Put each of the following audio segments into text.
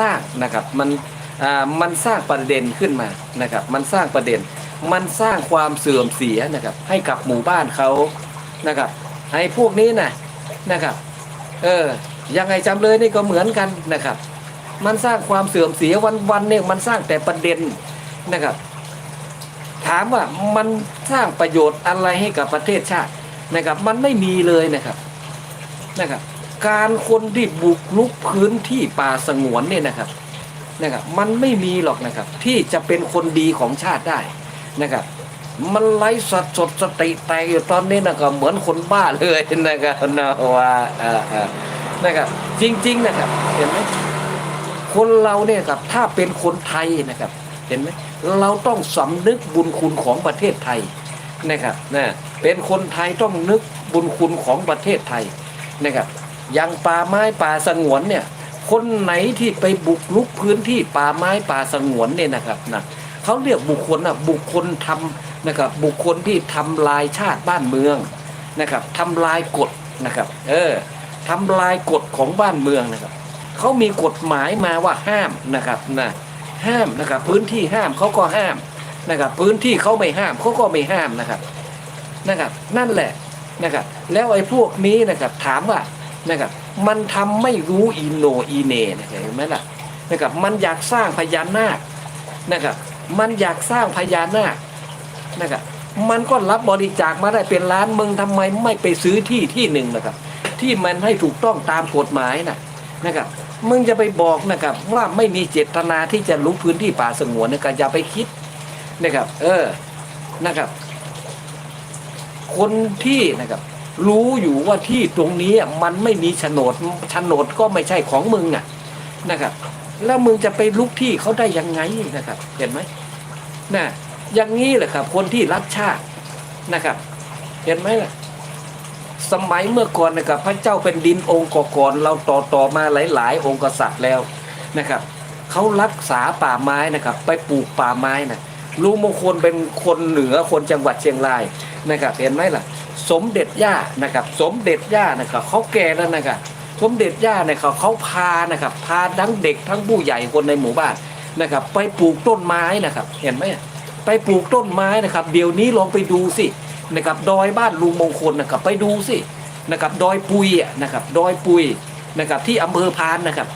สร้างนะครับมันอ่ามันสร้างประเด็นขึ้นมานะครับ มันสร้างประเด็น มันสร้างความเสื่อมเสียนะครับให้กับหมู่บ้านเขานะครับให้พวกนี้นะนะครับเออยังไงจำเลยนี่ก็เหมือนกันนะครับ มันสร้างความเสื่อมเสียวันๆเนี่ยมันสร้างแต่ประเด็นนะครับ ถามว่ามันสร้างประโยชน์อะไรให้กับประเทศชาตินะครับ มันไม่มีเลยนะครับนะครับ การคนที่บุกลุกพื้นที่ป่าสงวนเนี่ยนะครับนะครับมันไม่มีหรอกนะครับ ที่จะเป็นคนดีของชาติได้นะครับ มันไร้สัดสดสติแตกอยู่ตอนนี้นะครับเหมือนคนบ้าเลยนะครับนะว่าเอ่อเอ่อนะครับจริง ๆนะครับเห็นไหมคนเราเนี่ยครับถ้าเป็นคนไทยนะครับ เห็นไหมเราต้องสำนึกบุญคุณของประเทศไทยนะครับนะเป็นคนไทยต้องนึกบุญคุณของประเทศไทยนะครับ อย่างป่าไม้ป่าสงวนเนี่ย คนไหนที่ไปบุกลุกพื้นที่ป่าไม้ป่าสงวนเนี่ยนะครับนะเขาเรียกบุคคลนะบุคคลทำนะครับบุคคลที่ทำลายชาติบ้านเมืองนะครับทำลายกฎนะครับ เออทำลายกฎของบ้านเมืองนะครับเขามีกฎหมายมาว่าห้ามนะครับนะห้ามนะครับ พื้นที่ห้ามเขาก็ห้ามนะครับ พื้นที่เขาไม่ห้ามเขาก็ไม่ห้ามนะครับนะครับ นั่นแหละนะครับ แล้วไอ้พวกนี้นะครับ ถามว่า นะครับมันทำไม่รู้อีโนอีเนนะครับเห็นไหมล่ะนะครับมันอยากสร้างพญานาคนะครับมันอยากสร้างพญานาคนะครับมันก็รับบริจาคมาได้เป็นล้านมึงทำไมไม่ไปซื้อที่ที่หนึ่งนะครับ ที่มันให้ถูกต้องตามกฎหมายนะนะครับมึงจะไปบอกนะครับว่าไม่มีเจตนาที่จะลุกพื้นที่ป่าสงวนนะครับอย่าไปคิดนะครับ เออนะครับ คนที่นะครับ รู้อยู่ว่าที่ตรงนี้มันไม่มีโฉนดโฉนดก็ไม่ใช่ของมึงอะนะครับ แล้วมึงจะไปลุกที่เขาได้ยังไงนะครับ เห็นไหมนะอย่างนี้แหละครับ คนที่รักชาตินะครับ เห็นไหมล่ะสมัยเมื่อก่อนนะครับ พระเจ้าเป็นดินองค์ก่อนเราต่อต่อมาหลาย ๆ องค์กษัตริย์แล้วนะครับเขารักษาป่าไม้นะครับ ไปปลูกป่าไม้นะลุงมงคลเป็นคนเหนือคนจังหวัดเชียงรายนะครับ เห็นไหมล่ะ สมเด็จย่านะครับ สมเด็จย่านะครับเขาแก่แล้วนะครับสมเด็จย่าเนี่ยเขาเขาพานะครับ พาทั้งเด็กทั้งผู้ใหญ่คนในหมู่บ้านนะครับ ไปปลูกต้นไม้นะครับ เห็นไหมไปปลูกต้นไม้นะครับ เดี๋ยวนี้ลองไปดูสินะครับดอยบ้านลุงมงคลนะครับ ไปดูสินะครับดอยปุยนะครับดอยปุยนะครับที่อำเภอพานนะครับ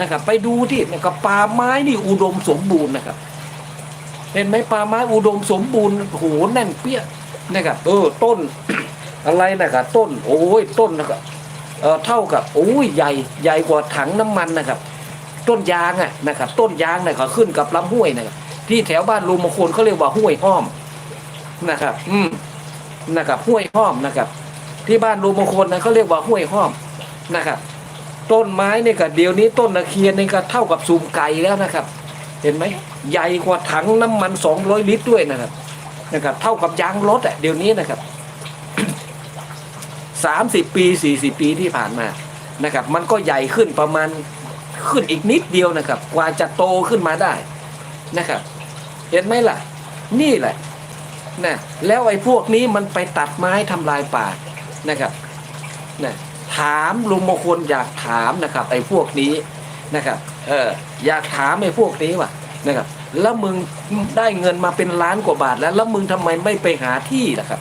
นะครับ ไปดูที่นะครับป่าไม้นี่อุดมสมบูรณ์นะครับ เห็นไหมป่าไม้อุดมสมบูรณ์โหแน่นเปี้ยนะครับเออต้น อะไรนะครับต้นโอ้ยต้นนะครับเอ่อเท่ากับโอ้ยใหญ่ใหญ่กว่าถังน้ำมันนะครับ ต้นยางอะนะครับ ต้นยางเนี่ยเขาขึ้นกับลำห้วยนะครับที่แถวบ้านลุงมงคลเขาเรียกว่าห้วยห้อมนะครับ อืมนะครับห้วยห้อมนะครับ ที่บ้านลุงมงคลนะเขาเรียกว่าห้วยห้อมนะครับ ต้นไม้เนี่ยก็เดี๋ยวนี้ต้นตะเคียนนี่ก็เท่ากับซูมไก่แล้วนะครับ เห็นไหมใหญ่กว่าถังน้ำมันสองร้อยลิตรด้วยนะครับนะครับ เท่ากับยางรถอะเดี๋ยวนี้นะครับ สามสิบปีสี่สิบปีที่ผ่านมานะครับ มันก็ใหญ่ขึ้นประมาณขึ้นอีกนิดเดียวนะครับ กว่าจะโตขึ้นมาได้นะครับ เห็นไหมล่ะ นี่แหละนะแล้วไอ้พวกนี้มันไปตัดไม้ทำลายป่านะครับนะถามลุงมงคลอยากถามนะครับไอ้พวกนี้นะครับเอออยากถามไอ้พวกนี้ว่ะนะครับ แล้วมึงได้เงินมาเป็นล้านกว่าบาทแล้ว แล้วมึงทำไมไม่ไปหาที่ล่ะครับ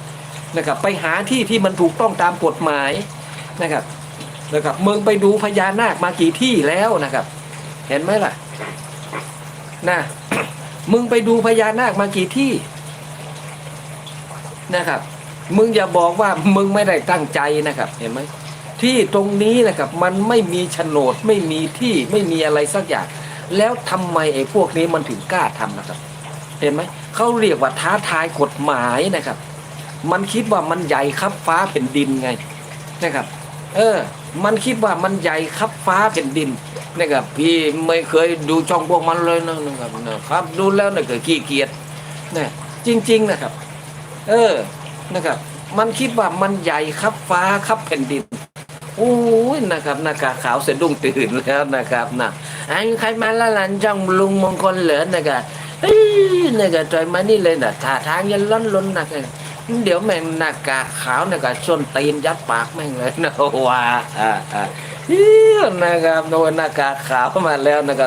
นะครับไปหาที่ที่มันถูกต้องตามกฎหมายนะครับนะครับมึงไปดูพญานาคมากี่ที่แล้วนะครับ เห็นไหมล่ะนะมึงไปดูพญานาคมากี่ที่นะครับ มึงอย่าบอกว่ามึงไม่ได้ตั้งใจนะครับ เห็นไหมที่ตรงนี้นะครับมันไม่มีโฉนดไม่มีที่ไม่มีอะไรสักอย่าง แล้วทำไมไอ้พวกนี้มันถึงกล้าทำนะครับ เห็นไหมเขาเรียกว่าท้าทายกฎหมายนะครับ มันคิดว่ามันใหญ่ครับฟ้าแผ่นดินไงนะครับ เออ มันคิดว่ามันใหญ่ครับฟ้าแผ่นดินนะครับพี่ไม่เคยดูช่องพวกมันเลยนะนะครับนะครับ ดูแล้วนะก็ขี้เกียจนะจริง ๆนะครับ เออนะครับ มันคิดว่ามันใหญ่ครับฟ้าครับแผ่นดินโอ้ยนะครับหน้ากากขาวสะดุ้งตื่นแล้วนะครับนะอันใครมาละลันจ้องลุงมงคลเหลือนะครับเฮ้ยนะครับจอยมานี่เลยนะท่าทางยันล้นล้นนะ เดี๋ยวแม่งหน้ากากขาวเนี่ยก็ชนตีนยัดปากแม่งเลยนะว่าอ่าอ่าเฮียนะครับโดนหน้ากากขาวมาแล้วนะครับ